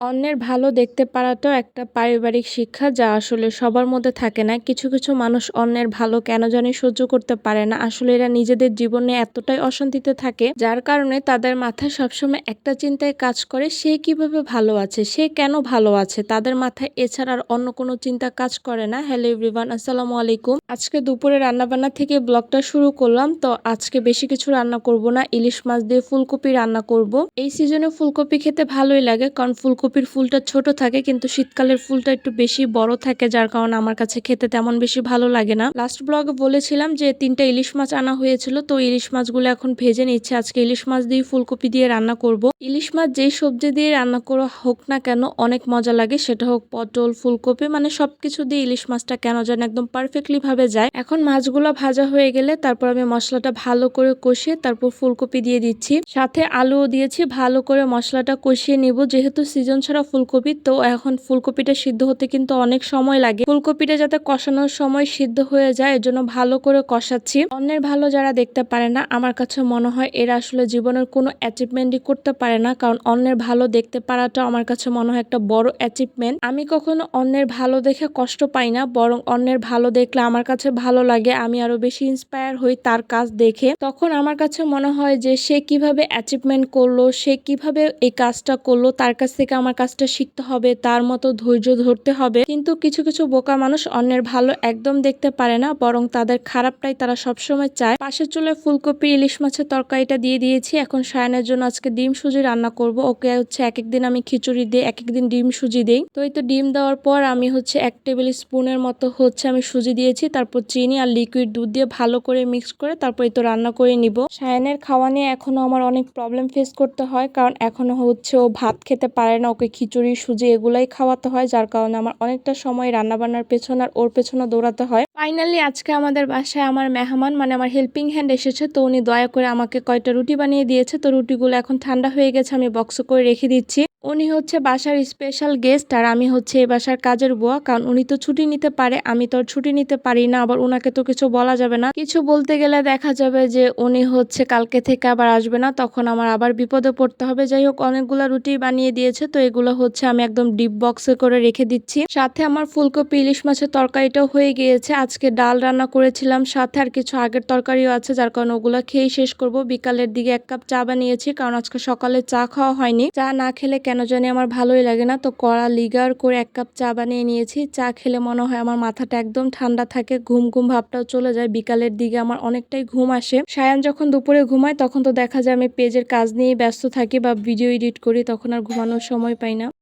অন্যের ভালো দেখতে পারাটাও একটা পারিবারিক শিক্ষা যা আসলে সবার মধ্যে থাকে না। কিছু কিছু মানুষ অন্যের ভালো কেন জানি সহ্য করতে পারে না। আসলে এরা নিজেদের জীবনে এতটাই অশান্তিতে থাকে, যার কারণে তাদের মাথায় সবসময় একটা চিন্তায় কাজ করে, সে কীভাবে ভালো আছে, সে কেন ভালো আছে? তাদের মাথায় এছাড়া আর অন্য কোনো চিন্তা কাজ করে না। হ্যালো এভরিওয়ান, আসসালামু আলাইকুম। আজকে দুপুরে রান্নাবান্না থেকে ব্লগটা শুরু করলাম। তো আজকে বেশি কিছু রান্না করব না। ইলিশ মাছ দিয়ে ফুলকপি রান্না করব। এই সিজনে ফুলকপি খেতে ভালোই লাগে, কারণ ফুলকপি ফুলকপির ফুলটা ছোট থাকে, কিন্তু শীতকালের ফুলটা একটু বেশি বড় থাকে, যার কারণে আমার কাছে খেতে তেমন বেশি ভালো লাগে না। লাস্ট ব্লগে বলেছিলাম যে তিনটা ইলিশ মাছ আনা হয়েছিল, তো ইলিশ মাছগুলো এখন ভেজে নিচ্ছে। আজকে ইলিশ মাছ দিয়ে ফুলকপি দিয়ে রান্না করব। ইলিশ মাছ যেই সবজি দিয়ে রান্না করা হোক না কেন, অনেক মজা লাগে। সেটা হোক পটল, ফুলকপি মানে সবকিছু দিয়ে ইলিশ মাছটা কেন যেন একদম পারফেক্টলি ভাবে যায়। এখন মাছগুলো ভাজা হয়ে গেলে তারপর আমি মশলাটা ভালো করে কষিয়ে তারপর ফুলকপি দিয়ে দিচ্ছি। সাথে আলুও দিয়েছি, ভালো করে মশলাটা কষিয়ে নিব। যেহেতু সিজন বেগুন ছাড়া ফুলকপি, তো এখন ফুলকপিটা সিদ্ধ হতে কিন্তু অনেক সময় লাগে। ফুলকপিটা যাতে কষানোর সময় সিদ্ধ হয়ে যায় এর জন্য ভালো করে কষাচ্ছি। অন্যের ভালো যারা দেখতে পারে না, আমার কাছে মনে হয় এরা আসলে জীবনের কোনো অ্যাচিভমেন্টই করতে পারে না, কারণ অন্যের ভালো দেখতে পারাটা আমার কাছে মনে হয় একটা বড় অ্যাচিভমেন্ট আমি কখনো অন্যের ভালো দেখে কষ্ট পাই না, বরং অন্যের ভালো দেখলে আমার কাছে ভালো লাগে, আমি আরও বেশি ইন্সপায়ার হই তার কাজ দেখে। তখন আমার কাছে মনে হয় যে সে কীভাবে অ্যাচিভমেন্ট করল, সে কীভাবে এই কাজটা করল, তার কাছ থেকে আমার কাজটা শিখতে হবে, তার মতো ধৈর্য ধরতে হবে। কিন্তু কিছু কিছু বোকা মানুষ অন্যের ভালো একদম দেখতে পারে না, বরং তাদের খারাপটাই তারা সবসময় চায়। পাশের চুলে ফুলকপি, ইলিশ মাছের তরকারিটা দিয়ে দিয়েছি, এখন সায়নের জন্য আজকে ডিম সুজি রান্না করব। ওকে হচ্ছে এক একদিন আমি খিচুড়ি দিই এক একদিন ডিম সুজি দিই। তো এই তো ডিম দেওয়ার পর আমি হচ্ছে এক টেবিল স্পুনের মতো হচ্ছে আমি সুজি দিয়েছি, তারপর চিনি আর লিকুইড দুধ দিয়ে ভালো করে মিক্স করে তারপর এই তো রান্না করে নিব। সায়নের খাওয়া নিয়ে এখনও আমার অনেক প্রবলেম ফেস করতে হয়, কারণ এখনও হচ্ছে ও ভাত খেতে পারে না ওকে খিচুড়ি, সুজি এগুলাই খাওয়াতে হয়, যার কারণে আমার অনেকটা সময় রান্নাবান্নার পেছন আর ওর পেছনে দৌড়াতে হয়। ফাইনালি আজকে আমাদের বাসায় আমার মেহমান মানে আমার হেল্পিং হ্যান্ড এসেছে, তো উনি দয়া করে আমাকে কয়টা রুটি বানিয়ে দিয়েছে, তো রুটিগুলো এখন ঠান্ডা হয়ে গেছে, আমি বক্স করে রেখে দিচ্ছি। উনি হচ্ছে বাসার স্পেশাল গেস্ট আর আমি হচ্ছে এই বাসার কাজের বুয়া, কারণ উনি তো ছুটি নিতে পারে, আমি তো ছুটি নিতে পারি না, আবার ওনাকে তো কিছু বলা যাবে না। কিছু বলতে গেলে দেখা যাবে যে উনি হচ্ছে কালকে থেকে আবার আসবে না, তখন আমার আবার বিপদে পড়তে হবে। যাই হোক, অনেকগুলো রুটি বানিয়ে দিয়েছে, তো এগুলো হচ্ছে আমি একদম ডিপ বক্সে করে রেখে দিচ্ছি। সাথে আমার ফুলকপি, ইলিশ মাছের তরকারিটাও হয়ে গিয়েছে, আজকে ডাল রান্না করেছিলাম, সাথে আর কিছু আগের তরকারিও আছে, যার কারণে ওগুলো খেয়েই শেষ করব। বিকালের দিকে এক কাপ চা বানিয়েছি, কারণ আজকে সকালে চা খাওয়া হয়নি। চা না খেলে কেন জানি আমার ভালোই লাগে না। তো কড়া লিগার করে এক কাপ চা বানিয়ে নিয়েছি। চা খেলে মনে হয় আমার মাথাটা একদম ঠান্ডা থাকে, ঘুম ঘুম ভাবটাও চলে যায়। বিকালের দিকে আমার অনেকটাই ঘুম আসে। সায়ান যখন দুপুরে ঘুমায়, তখন তো দেখা যায় আমি পেজের কাজ নিয়ে ব্যস্ত থাকি বা ভিডিও এডিট করি, তখন আর ঘুমানোর সময় পাই না।